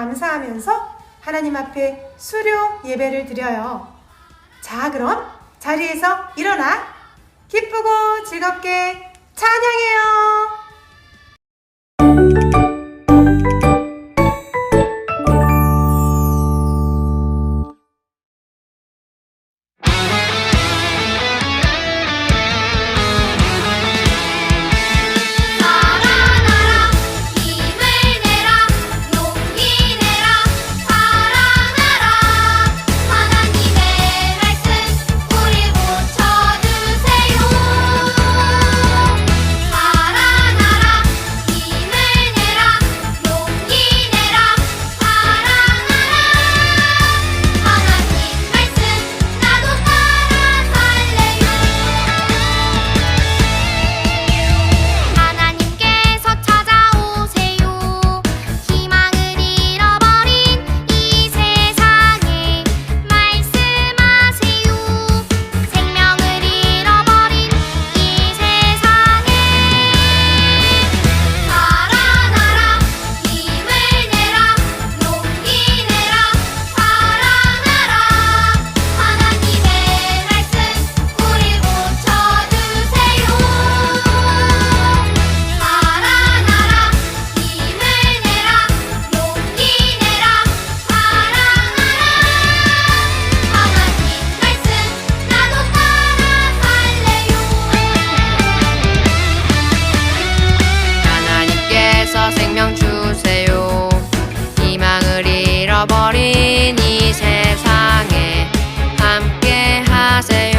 감사하면서 하나님 앞에 수료 예배를 드려요. 자, 그럼 자리에서 일어나 기쁘고 즐겁게 찬양해요. 생명 주세요. 희망을 잃어버린 이 세상에 함께 하세요.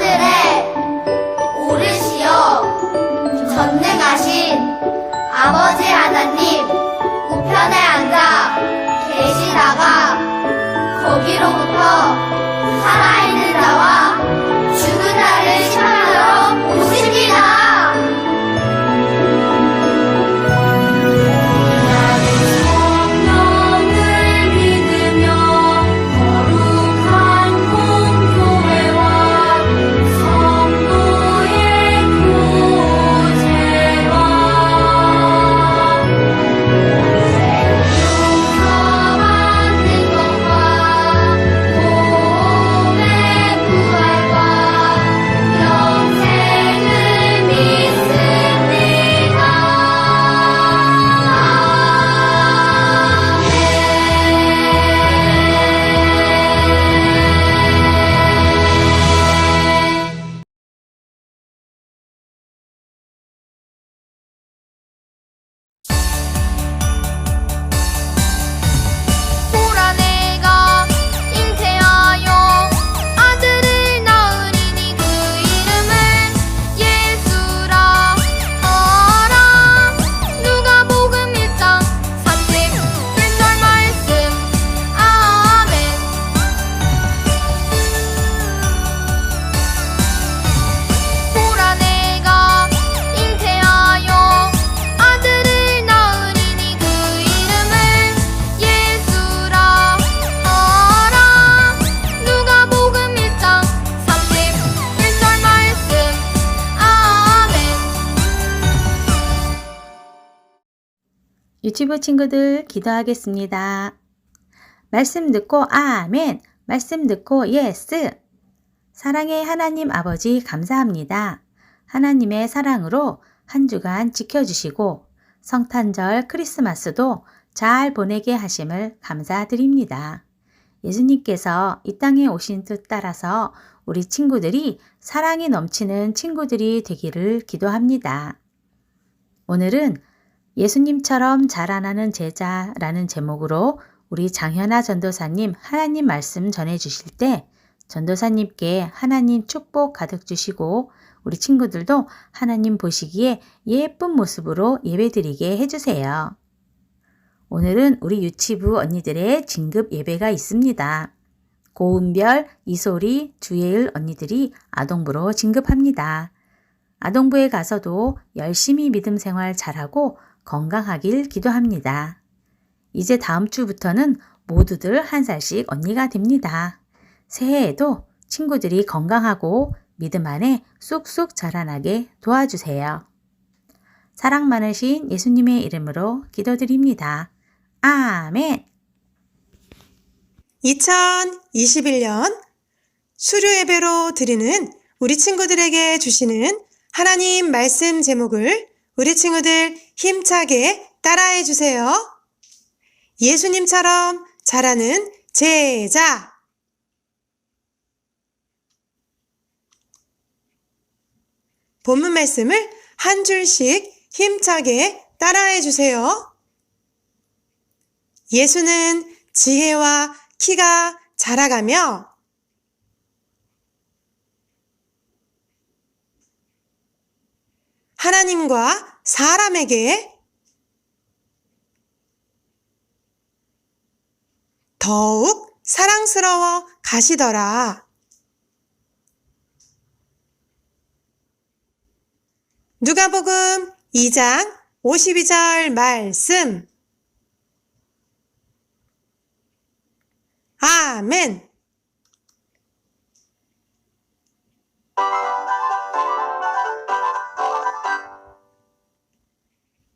하 유튜브 친구들 기도하겠습니다. 말씀 듣고 아멘, 말씀 듣고 예스. 사랑의 하나님 아버지 감사합니다. 하나님의 사랑으로 한 주간 지켜주시고 성탄절 크리스마스도 잘 보내게 하심을 감사드립니다. 예수님께서 이 땅에 오신 뜻 따라서 우리 친구들이 사랑이 넘치는 친구들이 되기를 기도합니다. 오늘은 예수님처럼 자라나는 제자라는 제목으로 우리 장현아 전도사님 하나님 말씀 전해 주실 때 전도사님께 하나님 축복 가득 주시고 우리 친구들도 하나님 보시기에 예쁜 모습으로 예배드리게 해주세요. 오늘은 우리 유치부 언니들의 진급 예배가 있습니다. 고은별, 이소리, 주예을 언니들이 아동부로 진급합니다. 아동부에 가서도 열심히 믿음 생활 잘하고 건강하길 기도합니다. 이제 다음 주부터는 모두들 한 살씩 언니가 됩니다. 새해에도 친구들이 건강하고 믿음 안에 쑥쑥 자라나게 도와주세요. 사랑 많으신 예수님의 이름으로 기도드립니다. 아멘. 2021년 수료 예배로 드리는 우리 친구들에게 주시는 하나님 말씀 제목을 우리 친구들 힘차게 따라해 주세요. 예수님처럼 자라는 제자. 본문 말씀을 한 줄씩 힘차게 따라해 주세요. 예수는 지혜와 키가 자라가며 하나님과 사람에게 더욱 사랑스러워 가시더라. 누가복음 2장 52절 말씀. 아멘.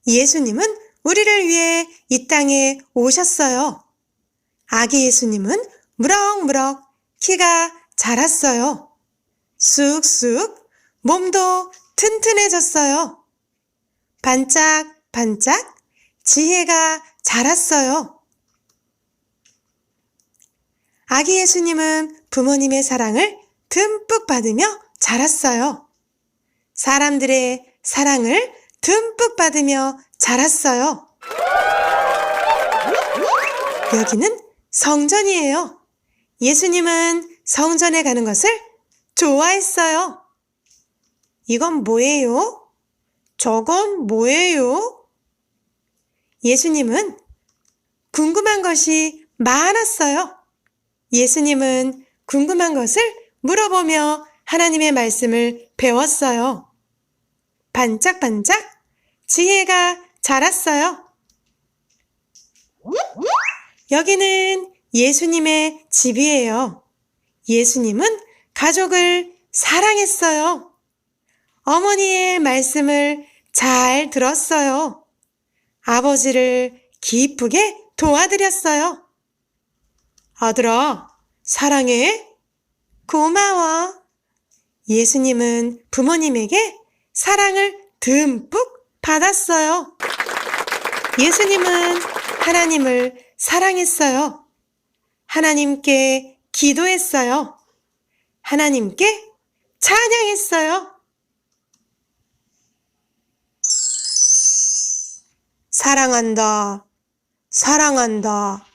예수님은 우리를 위해 이 땅에 오셨어요. 아기 예수님은 무럭무럭 키가 자랐어요. 쑥쑥 몸도 튼튼해졌어요. 반짝반짝 지혜가 자랐어요. 아기 예수님은 부모님의 사랑을 듬뿍 받으며 자랐어요. 사람들의 사랑을 듬뿍 받으며 자랐어요. 여기는 성전이에요. 예수님은 성전에 가는 것을 좋아했어요. 이건 뭐예요? 저건 뭐예요? 예수님은 궁금한 것이 많았어요. 예수님은 궁금한 것을 물어보며 하나님의 말씀을 배웠어요. 반짝반짝 지혜가 자랐어요. 여기는 예수님의 집이에요. 예수님은 가족을 사랑했어요. 어머니의 말씀을 잘 들었어요. 아버지를 기쁘게 도와드렸어요. 아들아, 사랑해. 고마워. 예수님은 부모님에게 사랑을 듬뿍 받았어요. 예수님은 하나님을 사랑했어요. 하나님께 기도했어요. 하나님께 찬양했어요. 사랑한다. 사랑한다.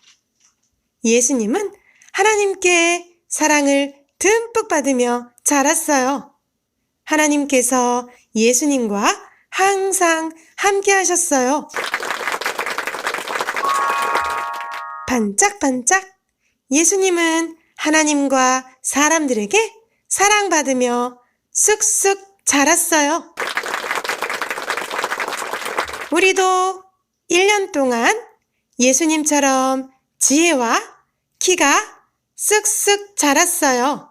예수님은 하나님께 사랑을 듬뿍 받으며 자랐어요. 하나님께서 예수님과 항상 함께 하셨어요. 반짝반짝 예수님은 하나님과 사람들에게 사랑받으며 쑥쑥 자랐어요. 우리도 1년 동안 예수님처럼 지혜와 키가 쓱쓱 자랐어요.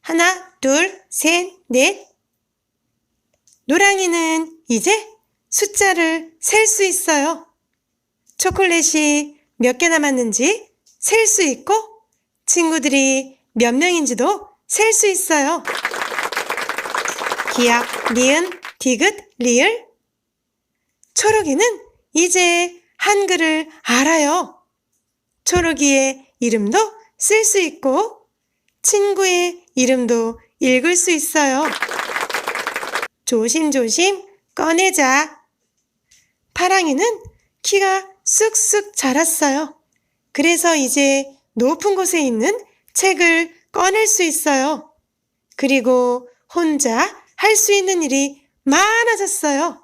하나, 둘, 셋, 넷. 노랑이는 이제 숫자를 셀 수 있어요. 초콜릿이 몇 개 남았는지 셀 수 있고 친구들이 몇 명인지도 셀 수 있어요. 기역, 니은, 디귿, 리을. 초록이는 이제 한글을 알아요. 초록이의 이름도 쓸 수 있고 친구의 이름도 읽을 수 있어요. 조심조심 꺼내자. 파랑이는 키가 쑥쑥 자랐어요. 그래서 이제 높은 곳에 있는 책을 꺼낼 수 있어요. 그리고 혼자 할 수 있는 일이 많아졌어요.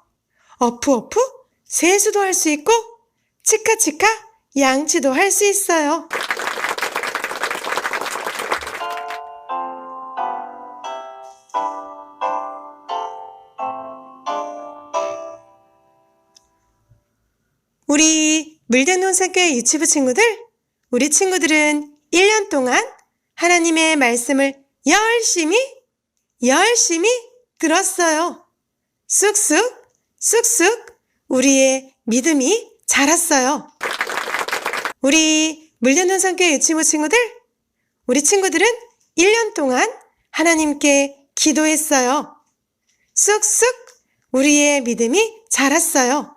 어프어프 세수도 할 수 있고 치카치카 양치도 할 수 있어요. 물대논 학교의 유치부 친구들, 우리 친구들은 1년 동안 하나님의 말씀을 열심히, 열심히 들었어요. 쑥쑥, 쑥쑥 우리의 믿음이 자랐어요. 우리 물대논 성교의 유치부 친구들, 우리 친구들은 1년 동안 하나님께 기도했어요. 쑥쑥 우리의 믿음이 자랐어요.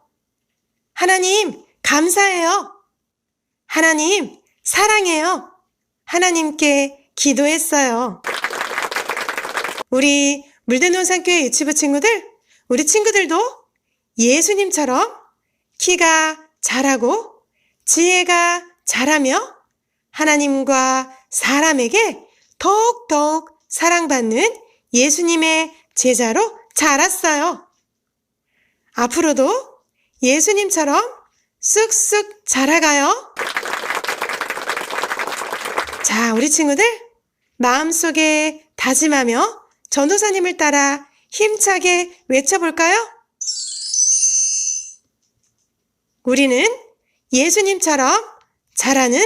하나님, 감사해요. 하나님, 사랑해요. 하나님께 기도했어요. 우리 물대논 산교회 유치부 친구들, 우리 친구들도 예수님처럼 키가 자라고 지혜가 자라며 하나님과 사람에게 더욱더욱 사랑받는 예수님의 제자로 자랐어요. 앞으로도 예수님처럼 쑥쑥 자라가요. 자, 우리 친구들 마음속에 다짐하며 전도사님을 따라 힘차게 외쳐볼까요? 우리는 예수님처럼 자라는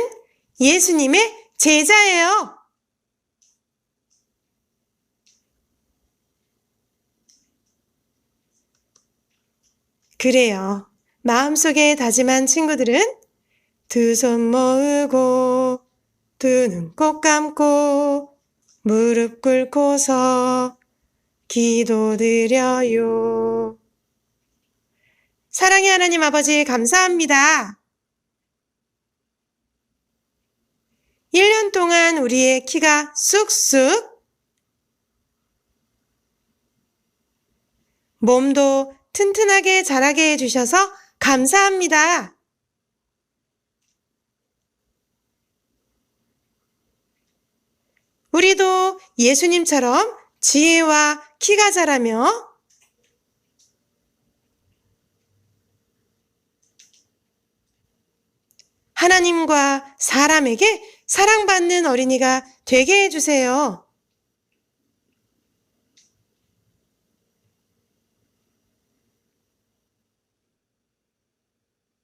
예수님의 제자예요. 그래요. 마음속에 다짐한 친구들은 두 손 모으고 두 눈 꼭 감고 무릎 꿇고서 기도드려요. 사랑의 하나님 아버지 감사합니다. 1년 동안 우리의 키가 쑥쑥 몸도 튼튼하게 자라게 해주셔서 감사합니다. 우리도 예수님처럼 지혜와 키가 자라며 하나님과 사람에게 사랑받는 어린이가 되게 해주세요.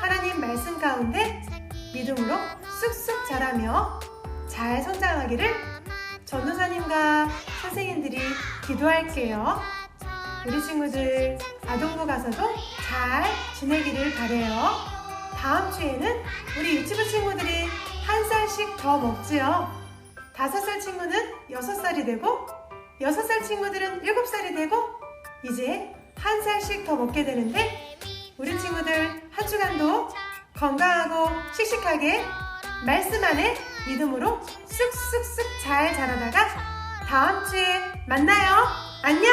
하나님 말씀 가운데 믿음으로 쑥쑥 자라며 잘 성장하기를 전도사님과 선생님들이 기도할게요. 우리 친구들 아동부 가서도 잘 지내기를 바래요. 다음 주에는 우리 유치부 친구들이 한 살씩 더 먹지요. 다섯 살 친구는 여섯 살이 되고 여섯 살 친구들은 일곱 살이 되고 이제 한 살씩 더 먹게 되는데 우리 친구들 한 주간도 건강하고 씩씩하게 말씀 안에 믿음으로 쑥쑥쑥 잘 자라다가 다음 주에 만나요. 안녕!